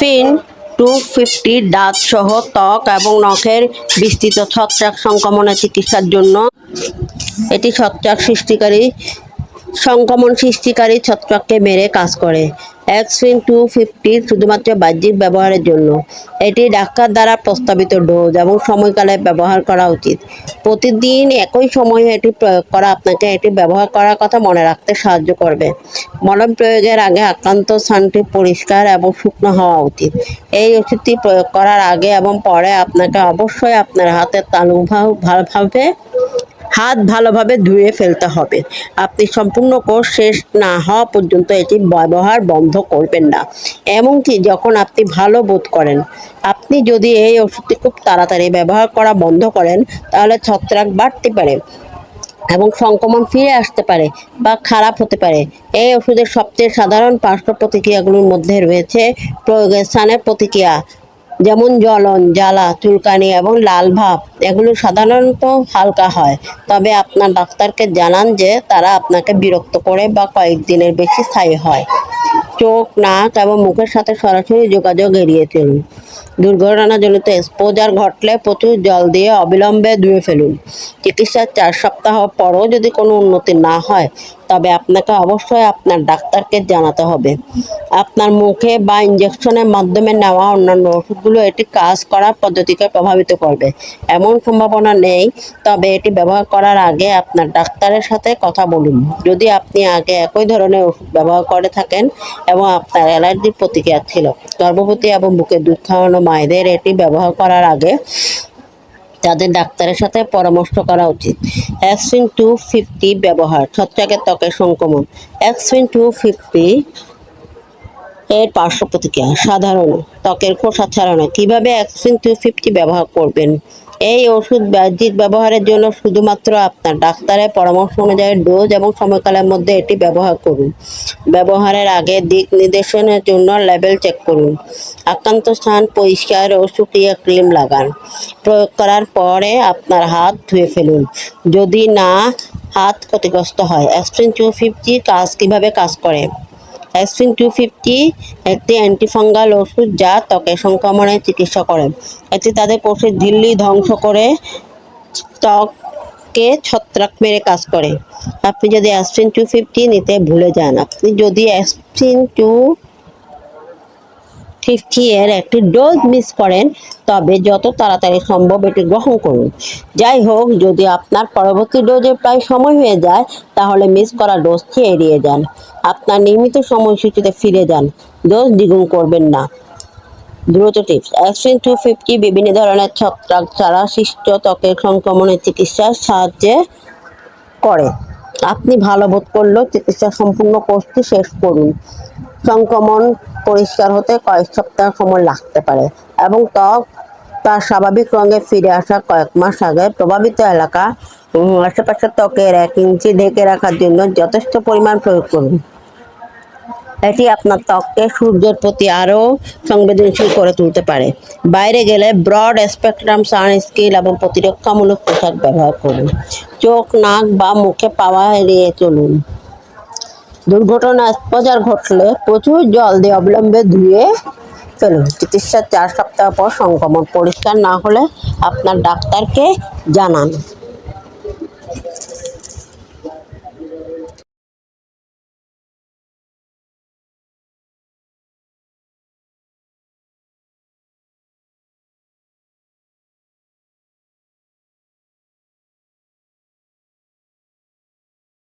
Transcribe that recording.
Exfin two fifty দাঁত সহ ত্বক এবং নখের বিস্তৃত ছত্রাক সংক্রমণের চিকিৎসার জন্য এটি ছত্রাক সৃষ্টিকারী সংক্রমণ সৃষ্টিকারী ছত্রাককে মেরে কাজ করে। এক্সফিন টু ফিফটি শুধুমাত্র বাহ্যিক ব্যবহারের জন্য। এটি ডাক্তার দ্বারা প্রস্তাবিত ডোজ এবং সময়কালে ব্যবহার করা উচিত। প্রতিদিন একই সময়ে এটি প্রয়োগ করা আপনাকে এটি ব্যবহার করার কথা মনে রাখতে সাহায্য করবে। মলম প্রয়োগের আগে আক্রান্ত স্থানটি পরিষ্কার এবং শুকনো হওয়া উচিত। এই ওষুধটি প্রয়োগ করার আগে এবং পরে আপনাকে অবশ্যই আপনার হাতের তালুভা ভালোভাবে হাত ভালোভাবে ধুয়ে ফেলতে হবে। আপনি সম্পূর্ণ কোর্স শেষ না হওয়া পর্যন্ত এটি ব্যবহার বন্ধ করবেন না। এমনকি যখন আপনি ভালো বোধ করেন, আপনি যদি এই ওষুধটি খুব তাড়াতাড়ি ব্যবহার করা বন্ধ করেন, তাহলে ছত্রাক বাড়তে পারে এবং সংক্রমণ ফিরে আসতে পারে বা খারাপ হতে পারে। এই ওষুধের সবচেয়ে সাধারণ পার্শ্ব প্রতিক্রিয়াগুলোর মধ্যে রয়েছে প্রয়োগের স্থানের প্রতিক্রিয়া। যেমন জ্বলন, জ্বালা, চুলকানি এবং লাল ভাব, এগুলো সাধারণত হালকা হয়। তবে আপনার ডাক্তারকে জানান যে তারা আপনাকে বিরক্ত করে বা কয়েকদিনের বেশি স্থায়ী হয়। চোখ, নাক এবং মুখের সাথে সরাসরি যোগাযোগ এড়িয়ে চলুন। দুর্ঘটনাজনিত এক্সপোজার ঘটলে প্রচুর জল দিয়ে অবিলম্বে ধুয়ে ফেলুন। চিকিৎসার চার সপ্তাহ পরও যদি কোনো উন্নতি না হয় তবে আপনাকে অবশ্যই আপনার ডাক্তারকে জানাতে হবে। আপনার মুখে বা ইঞ্জেকশনের মাধ্যমে নেওয়া অন্যান্য ওষুধগুলো এটি কাজ করার পদ্ধতিকে প্রভাবিত করবে। এমন সম্ভাবনা নেই, তবে এটি ব্যবহার করার আগে আপনার ডাক্তারের সাথে কথা বলুন। যদি আপনি আগে একই ধরনের ওষুধ ব্যবহার করে থাকেন এবং আপনার অ্যালার্জির প্রতিক্রিয়া ছিল, গর্ভবতী এবং বুকে দুধ খাওয়ানো মায়েদের এটি ব্যবহার করার আগে তাদের ডাক্তারের সাথে পরামর্শ করা উচিত। অ্যাক্সিন টু ফিফটি ব্যবহার, ছত্রাকের ত্বকের সংক্রমণ। অ্যাক্সিন টু ফিফটি এর পার্শ্ব প্রতিক্রিয়া, সাধারণ ত্বকের খোসা ছাড়ানো। কীভাবে অ্যাক্সিন টু ফিফটি ব্যবহার করবেন? এই ওষুধ বাহ্যিক ব্যবহারের জন্য শুধুমাত্র আপনার ডাক্তারের পরামর্শ অনুযায়ী ডোজ এবং সময়কালের মধ্যে এটি ব্যবহার করুন। ব্যবহারের আগে দিক নির্দেশনের জন্য লেবেল চেক করুন। আক্রান্ত স্থান, পরিষ্কার ও শুকিয়ে ক্রিম লাগান। প্রয়োগ করার পরে আপনার হাত ধুয়ে ফেলুন। যদি না, হাত ক্ষতিগ্রস্ত হয়। অ্যাসপ্রিন টু ফিফটি কাজ কীভাবে কাজ করে? অ্যাসপিন টু ফিফটি একটি অ্যান্টিফাঙ্গাল ওষুধ যা ত্বকের সংক্রমণের চিকিৎসা করে। এটি তাদের কোষের ঝিল্লি ধ্বংস করে ত্বককে ছত্রাক মেরে কাজ করে। আপনি যদি অ্যাসপিন টু ফিফটি নিতে ভুলে যান, আপনি যদি অ্যাসপিন টু ফিফটি এর একটি ডোজ মিস করেন, তবে যত তাড়াতাড়ি সম্ভব এটি গ্রহণ করুন। যাই হোক, যদি আপনার পরবর্তী ডোজে প্রায় সময় হয়ে যায়, তাহলে মিস করা ডোজটি এড়িয়ে যান। আপনার নিয়মিত সময়সূচিতে ফিরে যান। ডোজ দ্বিগুণ করবেন না। দ্রুত টিপস অ্যাক্সিন টু ফিফটি বিভিন্ন ধরনের ছত্রাক ছাড়া সৃষ্ট ত্বকের সংক্রমণের চিকিৎসার সাহায্যে করে। আপনি ভালো বোধ করলেও চিকিৎসা সম্পূর্ণ কোর্সটি শেষ করুন। সংক্রমণ পরিষ্কার হতে কয়েক সপ্তাহ সময় লাগতে পারে এবং ত্বক তার স্বাভাবিক রঙে ফিরে আসা কয়েক মাস আগে প্রভাবিত এলাকা আশেপাশের ত্বকের এক ইঞ্চি ঢেকে রাখার জন্য যথেষ্ট পরিমাণ প্রয়োগ করুন। এটি আপনার ত্বককে সূর্যের প্রতি আরও সংবেদনশীল করে তুলতে পারে। বাইরে গেলে ব্রড স্পেকট্রাম, সানস্ক্রিন এবং প্রতিরক্ষামূলক পোশাক ব্যবহার করুন। চোখ, নাক বা মুখে পাওয়া এড়িয়ে চলুন। দুর্ঘটনা স্পজার ঘটলে প্রচুর জল দিয়ে অবলম্বে ধুয়ে ফেলুন। চিকিৎসার চার সপ্তাহ পর সংক্রমণ, পরিষ্কার না হলে আপনার ডাক্তারকে জানান।